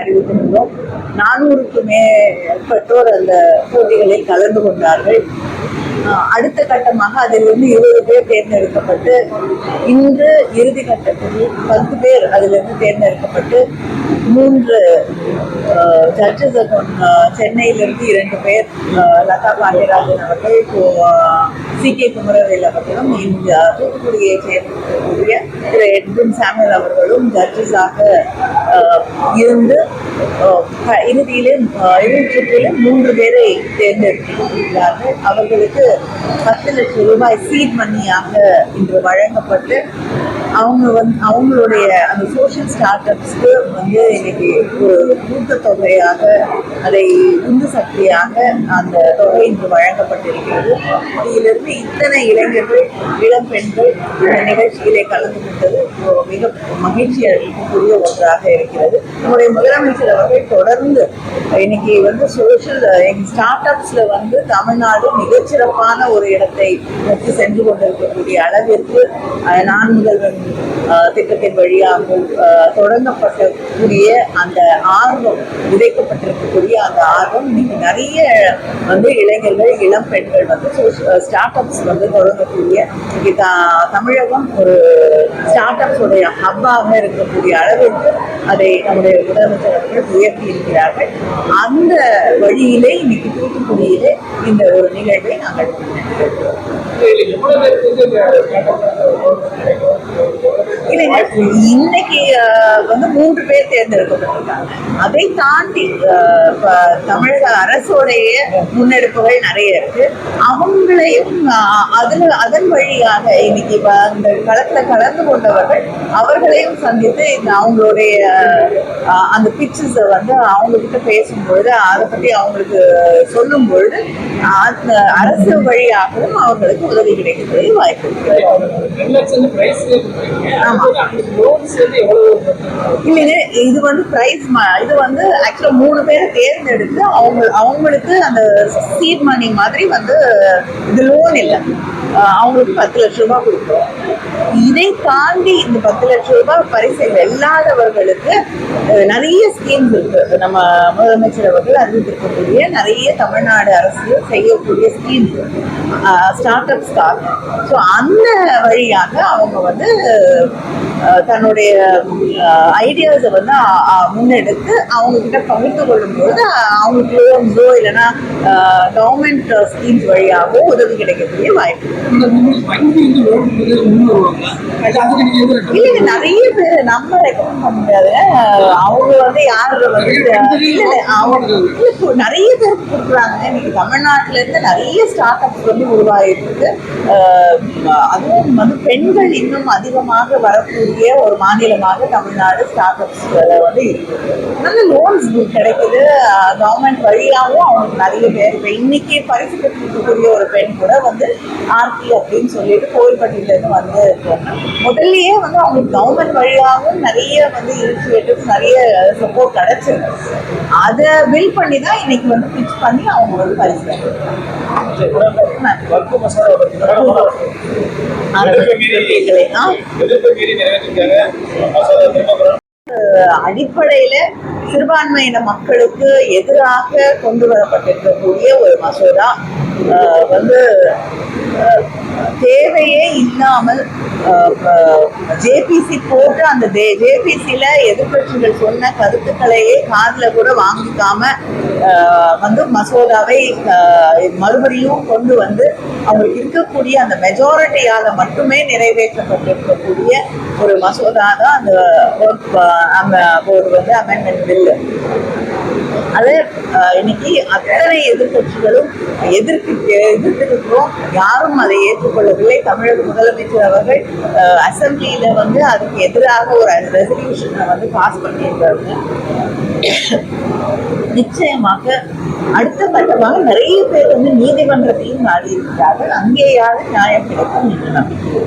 அறிவித்திருந்தோம் நானூறுக்கு மேற்பட்டோர் அந்த போட்டிகளில் கலந்து கொண்டார்கள். அடுத்த கட்டமாக அதிலிருந்து இருபது பேர் தேர்ந்தெடுக்கப்பட்டு இன்று இறுதி கட்டத்தில் பத்து பேர் அதிலிருந்து தேர்ந்தெடுக்கப்பட்டு மூன்று ஜட்ஜஸ் சென்னையிலிருந்து இரண்டு பேர் லதா பாண்டியராஜன் அவர்கள் சி. கே. குமரவேல் அவர்களும் இந்த தூத்துக்குடியை சேர்ந்திருக்கக்கூடிய திரு. எட்வின் சாமுவல் அவர்களும் ஜட்ஜஸாக இருந்து இறுதியிலே ஆஹ் சுற்றிலே மூன்று பேரை தேர்ந்தெடுத்திருக்கிறார்கள். அவர்களுக்கு பத்து லட்சம் ரூபாய் சீட் மணியாக இன்று வழங்கப்பட்டு அவங்க வந்து அவங்களுடைய அந்த சோஷியல் ஸ்டார்ட் அப்ஸ்க்கு வந்து இன்னைக்கு ஒரு ஊக்கத்தொகையாக அதை உந்து சக்தியாக அந்த தொகை இன்று வழங்கப்பட்டிருக்கிறது. இதிலிருந்து இத்தனை இளைஞர்கள் இளம் பெண்கள் இந்த நிகழ்ச்சியிலே கலந்து கொண்டது மிக மகிழ்ச்சி அளிக்கக்கூடிய ஒன்றாக இருக்கிறது. நம்முடைய முதலமைச்சர் அவர்கள் தொடர்ந்து இன்னைக்கு வந்து சோஷியல் ஸ்டார்ட் அப்ஸ்ல வந்து தமிழ்நாடு மிகச்சிறப்பான ஒரு இடத்தை நோக்கி சென்று கொண்டிருக்கக்கூடிய அளவிற்கு நான் முதல்வர் திட்டத்தின் வழியாக தொடங்கப்பட்டக்கூடிய அந்த ஆர்வம் விதைக்கப்பட்டிருக்கக்கூடிய அந்த ஆர்வம் இன்னைக்கு நிறைய வந்து இளைஞர்கள் இளம் பெண்கள் வந்து ஸ்டார்ட் அப்ஸ் வந்து தொடங்கக்கூடிய இன்னைக்கு தமிழகம் ஒரு ஸ்டார்ட் அப்ஸோடைய ஹப்பாக இருக்கக்கூடிய அளவிற்கு அதை நம்முடைய முதலமைச்சர் அவர்கள் உயர்த்தி இருக்கிறார்கள். அந்த வழியிலே இன்னைக்கு தூத்துக்குடியிலே இந்த ஒரு நிகழ்வை நாங்கள் இன்னைக்கு வந்து மூன்று பேர் தேர்ந்தெடுக்கப்பட்டிருக்காங்க. அதை தாண்டி தமிழக அரசுடைய முன்னெடுப்புகள் நிறைய இருக்கு. அவங்களையும் அதுல அதன் வழியாக இன்னைக்கு அந்த களத்துல கலந்து கொண்டவர்கள் அவர்களையும் சந்தித்து இந்த அவங்களுடைய அந்த பிக்சர்ஸை வந்து அவங்க கிட்ட பேசும்பொழுது அதை பத்தி அவங்களுக்கு சொல்லும் பொழுது அந்த அரசு வழியாகவும் அவர்களுக்கு உதவி கிடைக்கக்கூடிய வாய்ப்பு ஆமா. இல்லை இல்லைங்க இது வந்து பிரைஸ் இது வந்து ஆக்சுவலா மூணு பேரை தேர்ந்தெடுத்து அவங்க அவங்களுக்கு அந்த சீட் மணி மாதிரி வந்து இது லோன் இல்லை. அவங்களுக்கு பத்து லட்ச ரூபாய் கொடுக்குறோம் இதை தாண்டி இந்த பத்து லட்ச ரூபாய் பரிசு இல்லாதவர்களுக்கு நிறைய ஸ்கீம்ஸ் இருக்கு. நம்ம முதலமைச்சர் அவர்கள் அறிவித்திருக்கக்கூடிய நிறைய தமிழ்நாடு அரசு செய்யக்கூடிய ஸ்கீம்ஸ் ஸ்டார்ட் அப்ஸ்க்காக ஸோ அந்த வழியாக அவங்க வந்து தன்னுடைய ஐடியாஸை வந்து முன்னெடுத்து அவங்க கிட்ட பகிர்ந்து கொள்ளும்போது அவங்களுக்கு லோன்ஸோ இல்லைன்னா கவர்மெண்ட் ஸ்கீம்ஸ் வழியாகவோ உதவி கிடைக்கக்கூடிய வாய்ப்பு. இல்லைங்க நிறைய பேர் நம்ம ரெக்கமெண்ட் பண்ண முடியாது. அவங்க வந்து யார் வந்து இல்ல இல்ல இல்ல, நிறைய பேர் கொடுக்குறாங்க. இன்னைக்கு தமிழ்நாட்டுல இருந்து நிறைய ஸ்டார்ட் அப்ஸ் வந்து உருவாகிட்டு இருக்கு அஹ், அதுவும் வந்து பெண்கள் இன்னும் அதிகமாக வரக்கூடிய ஒரு மாநிலமாக தமிழ்நாடு ஸ்டார்ட் அப்ஸ்ல வந்து இருக்கு. நல்ல லோன்ஸ் கிடைக்குது. கவர்மெண்ட் வழியாகவும் அவங்களுக்கு நிறைய பேர் இப்போ இன்னைக்கு பரிசு பெற்றிருக்கக்கூடிய ஒரு பெண் கூட வந்து ஆர்த்தி அப்படின்னு சொல்லிட்டு கோவில்பட்டியில இருந்து வந்து முதல்லயே வந்து அவங்களுக்கு கவர்மெண்ட் வழியாகவும் நிறைய வந்து இனிஷியேட்டிவ்ஸ் நிறைய சப்போர்ட் கிடைச்சிருக்கு. அதை பில் பண்ணி தான் இன்னைக்கு வந்து பிச் பண்ணி அவங்க வந்து பரிசு பெற்றிருக்காங்க. அடிப்படையில சிறுபான்மையின மக்களுக்கு எதிராக கொண்டு வரப்பட்டிருக்கக்கூடிய ஒரு மசோதா. வந்து தேவையே இல்லாமல் ஜேபிசி போட்டு அந்த ஜேபிசியில எதிர்கட்சிகள் சொன்ன கருத்துக்களையே காதில் கூட வாங்கிக்காம வந்து மசோதாவை மறுபடியும் கொண்டு வந்து அவங்களுக்கு இருக்கக்கூடிய அந்த மெஜாரிட்டியால மட்டுமே நிறைவேற்றப்பட்டிருக்கக்கூடிய ஒரு மசோதா தான் அந்த ஒர்க் அந்த ஒரு வந்து அமெண்ட்மெண்ட் பில்லு அது இன்னைக்கு அத்தனை எதிர்க்கட்சிகளும் எதிர்க்கு எதிர்த்திருக்கிறோம். யாரும் அதை ஏற்றுக்கொள்ளவில்லை. தமிழக முதலமைச்சர் அவர்கள் அஹ், வந்து அதுக்கு எதிராக ஒரு ரெசல்யூஷனை வந்து பாஸ் பண்ணியிருக்காங்க நிச்சயமாக அடுத்த கட்டமாக நிறைய பேர் வந்து நீதிமன்றத்தையும் நாடி இருக்கிறார்கள் அங்கேயாவது நியாயம் கிடைக்கும் என்று நம்பிக்கை.